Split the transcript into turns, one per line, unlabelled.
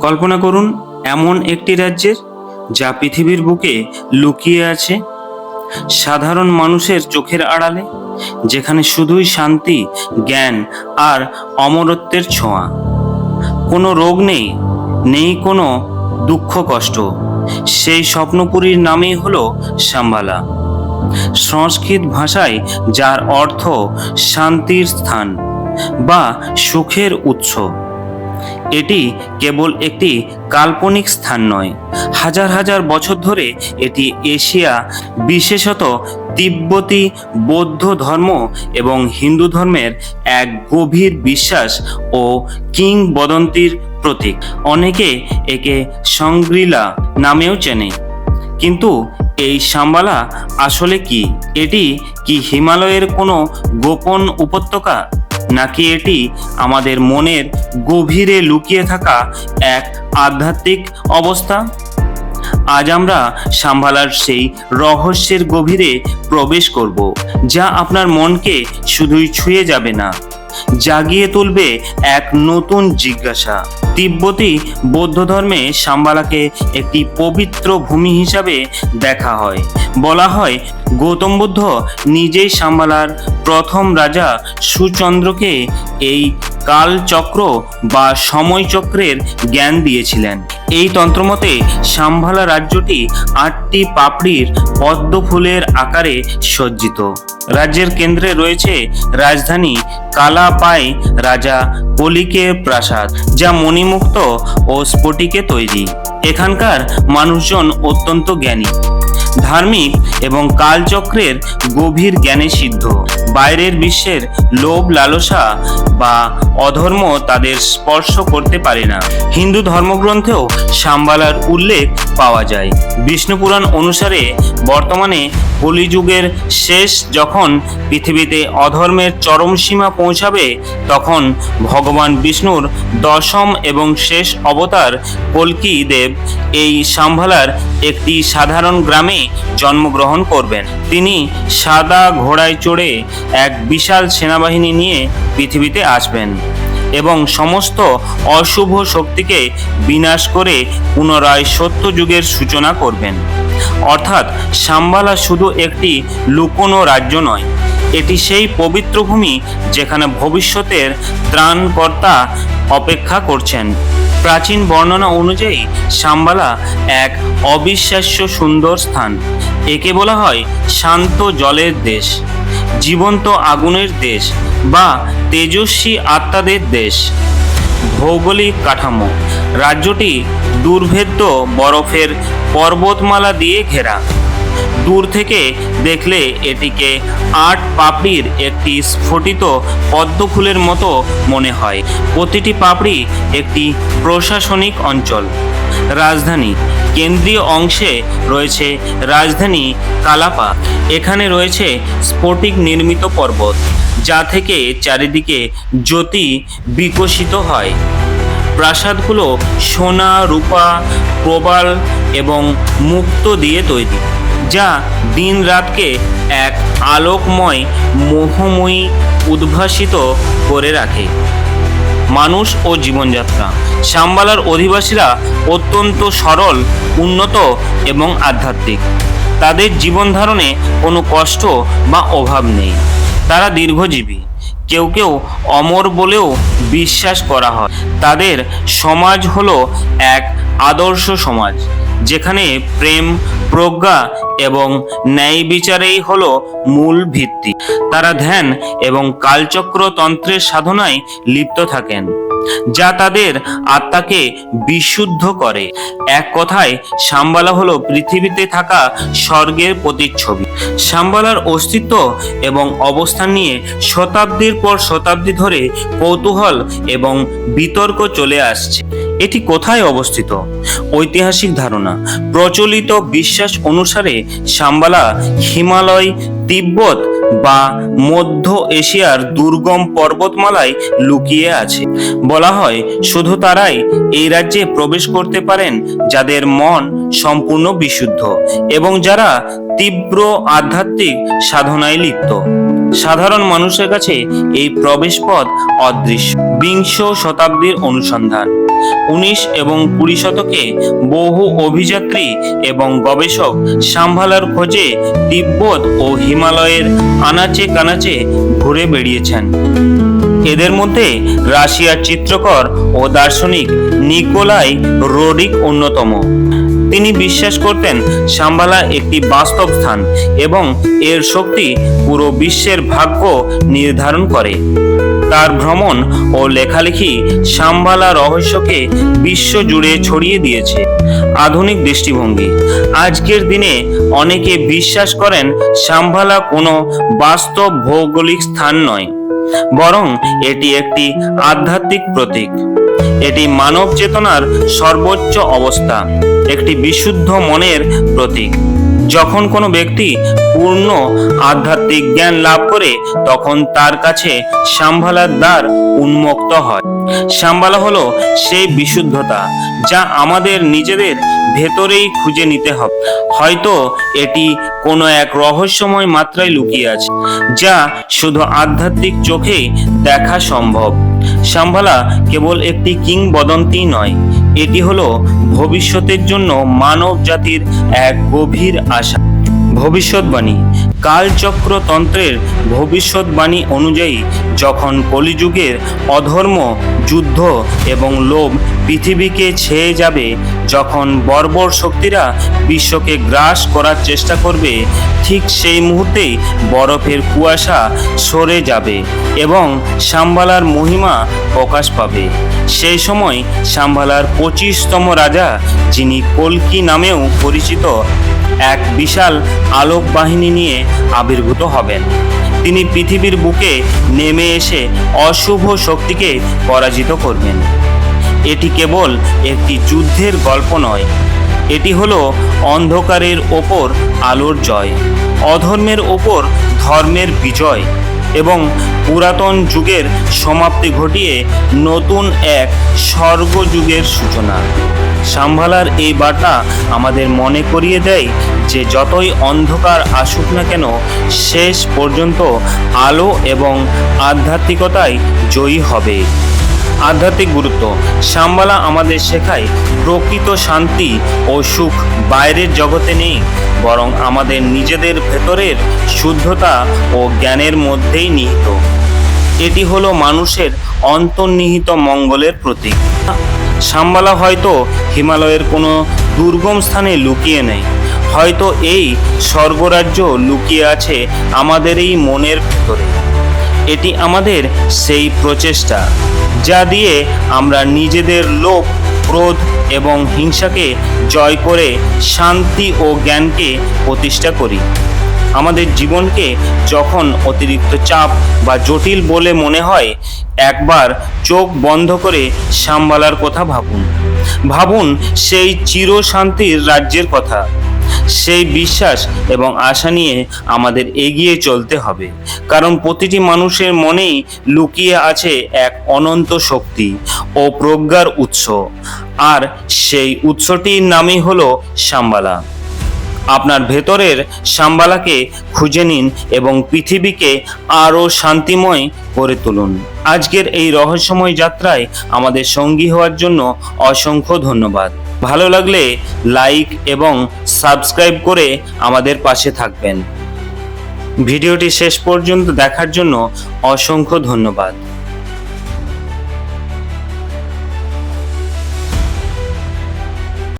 কল্পনা করুন, এমন একটি রাজ্যের যা পৃথিবীর বুকে লুকিয়ে আছে। সাধারণ মানুষের চোখের আড়ালে, যেখানে শুধুই শান্তি, জ্ঞান আর অমরত্বের ছোঁয়া। কোনো রোগ নেই নেই কোনো দুঃখ কষ্ট। সেই স্বপ্নপুরীর নামই হলো সাম্বালা। সংস্কৃত ভাষায় যার অর্থ শান্তির স্থান বা সুখের উৎস। এটি কেবল একটি কাল্পনিক স্থান নয়। হাজার হাজার বছর ধরে এটি এশিয়া, বিশেষত তিব্বতী, বৌদ্ধ ধর্ম এবং হিন্দু ধর্মের এক গভীর বিশ্বাস ও কিংবদন্তির প্রতীক। অনেকে একে সংগ্রিলা নামেও চেনে। কিন্তু এই সাম্বালা আসলে কি? এটি কি হিমালয়ের কোনো গোপন উপত্যকা? নাকি এটি আমাদের মনের গভীরে লুকিয়ে থাকা এক আধ্যাত্মিক অবস্থা? আজ আমরা সাম্ভালার সেই রহস্যের গভীরে প্রবেশ করব, যা আপনার মনকে শুধুই ছুঁয়ে যাবে না, জাগিয়ে তুলবে এক নতুন জিজ্ঞাসা। তিব্বতী বৌদ্ধ ধর্মে সাম্বালাকে একটি পবিত্র ভূমি হিসাবে দেখা হয়। বলা হয়, গৌতম বুদ্ধ নিজেই সাম্বালার প্রথম রাজা সুচন্দ্রকে এই কালচক্র বা সময়চক্রের জ্ঞান দিয়েছিলেন। এই তন্ত্রমতে সাম্ভালা রাজ্যটি আটটি পাপড়ির পদ্ম ফুলের আকারে সজ্জিত। রাজ্যের কেন্দ্রে রয়েছে রাজধানী কালাপাই রাজা কলিকের প্রাসাদ, যা মণিমুক্ত ও স্ফটিকে তৈরি। এখানকার মানুষজন অত্যন্ত জ্ঞানী। ধার্মিক এবং কালচক্রের গভীর জ্ঞানে সিদ্ধ। বাইরের বিশ্বের লোভ, লালসা বা অধর্ম তাদের স্পর্শ করতে পারে না। হিন্দু ধর্মগ্রন্থেও সাম্বালার উল্লেখ পাওয়া যায়। বিষ্ণু পুরাণ অনুসারে বর্তমানে কলিযুগের শেষ যখন পৃথিবীতে অধর্মের চরম সীমা পৌঁছাবে, তখন ভগবান বিষ্ণুর দশম এবং শেষ অবতার কল্কি দেব এই সাম্ভালার একটি সাধারণ গ্রামে জন্মগ্রহণ করবেন। তিনি সাদা ঘোড়ায় চড়ে এক বিশাল সেনাবাহিনী নিয়ে পৃথিবীতে আসবেন এবং সমস্ত অশুভ শক্তিকে বিনাশ করে পুনরায় সত্য যুগের সূচনা করবেন। অর্থাৎ সাম্বালা শুধু একটি লুকোনো রাজ্য নয়, এটি সেই পবিত্র ভূমি যেখানে ভবিষ্যতের ত্রাণকর্তা অপেক্ষা করছেন। প্রাচীন বর্ণনা অনুযায়ী সাম্বালা এক অবিশ্বাস্য সুন্দর স্থান, একে বলা হয় শান্ত জলের দেশ। জীবন্ত আগুনের দেশ বা তেজস্বী আত্মাদের দেশ। ভৌগোলিক কাঠামো। রাজ্যটি দুর্ভেদ্য বরফের পর্বতমালা দিয়ে ঘেরা। দূর থেকে দেখলে এটিকে আট পাপড়ির একটি স্ফটিত পদ্ম ফুলের মতো মনে হয়। প্রতিটি পাপড়ি একটি প্রশাসনিক অঞ্চল। রাজধানী। কেন্দ্রীয় অংশে রয়েছে রাজধানী কালাপা। এখানে রয়েছে স্ফটিক নির্মিত পর্বত, যা থেকে চারিদিকে জ্যোতি বিকশিত হয়। প্রাসাদগুলো সোনা, রূপা, প্রবাল এবং মুক্ত দিয়ে তৈরি। যা দিন রাতকে এক আলোকময় মোহময়ী উদ্ভাসিত করে রাখে। মানুষ ও জীবনযাত্রা। সাম্বালার অধিবাসীরা অত্যন্ত সরল, উন্নত এবং আধ্যাত্মিক। তাদের জীবন ধারণে কোনো কষ্ট বা অভাব নেই। তারা দীর্ঘজীবী। কেউ কেউ অমর বলেও বিশ্বাস করা হয়। তাদের সমাজ হলো এক আদর্শ সমাজ, যেখানে প্রেম, প্রজ্ঞা এবং ন্যায় বিচারেই হল মূল ভিত্তি। তারা ধ্যান এবং কালচক্র তন্ত্রের সাধনায় লিপ্ত থাকেন, যা তাদের আত্মাকে বিশুদ্ধ করে। এক কথায় সাম্বালা হলো পৃথিবীতে থাকা স্বর্গের প্রতিচ্ছবি। সাম্বালার অস্তিত্ব এবং অবস্থান নিয়ে শতাব্দীর পর শতাব্দী ধরে কৌতূহল এবং বিতর্ক চলে আসছে। এটি কোথায় অবস্থিত? ঐতিহাসিক ধারণা। প্রচলিত বিশ্বাস অনুসারে সাম্বালা, হিমালয়, তিব্বত বা মধ্য এশিয়ার দুর্গম পর্বতমালায় লুকিয়ে আছে। বলা হয়, শুধু তারাই এই রাজ্যে প্রবেশ করতে পারেন যাদের মন সম্পূর্ণ বিশুদ্ধ এবং যারা তীব্র আধ্যাত্মিক সাধনায় লিপ্ত। সাধারণ মানুষের কাছে এই প্রবেশ পথ অদৃশ্য। বিংশ শতাব্দীর অনুসন্ধান। উনিশ এবং কুড়ি শতকে বহু অভিযাত্রী এবং গবেষক সাম্ভালার খোঁজে তিব্বত ও হিমালয়ের আনাচে কানাচে ঘুরে বেড়িয়েছেন। এদের মধ্যে রাশিয়ার চিত্রকর ও দার্শনিক নিকোলাই রোডিক অন্যতম। তিনি বিশ্বাস করতেন সাম্বালা একটি বাস্তব স্থান এবং এর শক্তি পুরো বিশ্বের ভাগ্য নির্ধারণ করে। তার ভ্রমণ ও লেখালেখি সাম্বালা রহস্যকে বিশ্ব জুড়ে ছড়িয়ে দিয়েছে। আধুনিক দৃষ্টিভঙ্গি। আজকের দিনে অনেকে বিশ্বাস করেন সাম্বালা কোনো বাস্তব ভৌগোলিক স্থান নয়, বরং এটি একটি আধ্যাত্মিক প্রতীক। এটি মানব চেতনার সর্বোচ্চ অবস্থা, একটি বিশুদ্ধ মনের প্রতীক। যখন কোনো ব্যক্তি পূর্ণ আধ্যাত্মিক জ্ঞান লাভ করে, তখন তার কাছে সাম্ভালার দ্বার উন্মুক্ত হয়। সাম্বালা হলো সেই বিশুদ্ধতা যা আমাদের নিজেদের ভেতরেই খুঁজে নিতে হবে। হয়তো এটি কোনো এক রহস্যময় মাত্রায় লুকিয়ে আছে, যা শুধু আধ্যাত্মিক চোখেই দেখা সম্ভব। সাম্ভালা কেবল একটি কিংবদন্তি নয় এটি হলো ভবিষ্যতের জন্য মানব জাতির এক গভীর আশা। ভবিষ্যৎবাণী। কালচক্রতন্ত্রের ভবিষ্যৎবাণী অনুযায়ী যখন কলিযুগের অধর্ম, যুদ্ধ এবং লোভ পৃথিবীকে ছেয়ে যাবে, যখন বর্বর শক্তিরা বিশ্বকে গ্রাস করার চেষ্টা করবে, ঠিক সেই মুহূর্তেই বরফের কুয়াশা সরে যাবে এবং সাম্বালার মহিমা প্রকাশ পাবে। সেই সময় সাম্বালার পঁচিশতম রাজা, যিনি কল্কি নামেও পরিচিত এক বিশাল আলোক বাহিনী নিয়ে আবির্ভূত হবেন। তিনি পৃথিবীর বুকে নেমে এসে অশুভ শক্তিকে পরাজিত করবেন। এটি কেবল একটি যুদ্ধের গল্প নয়, এটি হলো অন্ধকারের ওপর আলোর জয়, অধর্মের ওপর ধর্মের বিজয় এবং পুরাতন যুগের সমাপ্তি ঘটিয়ে নতুন এক স্বর্গযুগের সূচনা। সাম্ভালার এই বার্তা আমাদের মনে করিয়ে দেয় যে যতই অন্ধকার আসুক না কেন, শেষ পর্যন্ত আলো এবং আধ্যাত্মিকতাই জয়ী হবে। আধ্যাত্মিক গুরুত্ব। সাম্বালা আমাদের শেখায় প্রকৃত শান্তি ও সুখ বাইরের জগতে নেই, বরং আমাদের নিজেদের ভেতরের শুদ্ধতা ও জ্ঞানের মধ্যেই নিহিত। এটি হলো মানুষের অন্তর্নিহিত মঙ্গলের প্রতীক। সাম্বালা হয়তো হিমালয়ের কোনো দুর্গম স্থানে লুকিয়ে নেই। হয়তো এই স্বর্গরাজ্য লুকিয়ে আছে আমাদের এই মনের ভেতরে। এটি আমাদের সেই প্রচেষ্টা, যা দিয়ে আমরা নিজেদের লোভ, ক্রোধ এবং হিংসাকে জয় করে শান্তি ও জ্ঞানকে প্রতিষ্ঠা করি। আমাদের জীবনকে যখন অতিরিক্ত চাপ বা জটিল বলে মনে হয়, একবার চোখ বন্ধ করে সাম্বালার কথা ভাবুন। ভাবুন সেই চিরশান্তির রাজ্যের কথা। সেই বিশ্বাস এবং আশা নিয়ে আমাদের এগিয়ে চলতে হবে। কারণ প্রতিটি মানুষের মনেই লুকিয়ে আছে এক অনন্ত শক্তি ও প্রজ্ঞার উৎস। আর সেই উৎসটির নামই হলো সাম্বালা। আপনার ভেতরের সাম্বালাকে খুঁজে নিন এবং পৃথিবীকে আরও শান্তিময় করে তুলুন। আজকের এই রহস্যময় যাত্রায় আমাদের সঙ্গী হওয়ার জন্য অসংখ্য ধন্যবাদ। ভালো লাগলে লাইক এবং সাবস্ক্রাইব করে আমাদের পাশে থাকবেন। ভিডিওটি শেষ পর্যন্ত দেখার জন্য অসংখ্য ধন্যবাদ।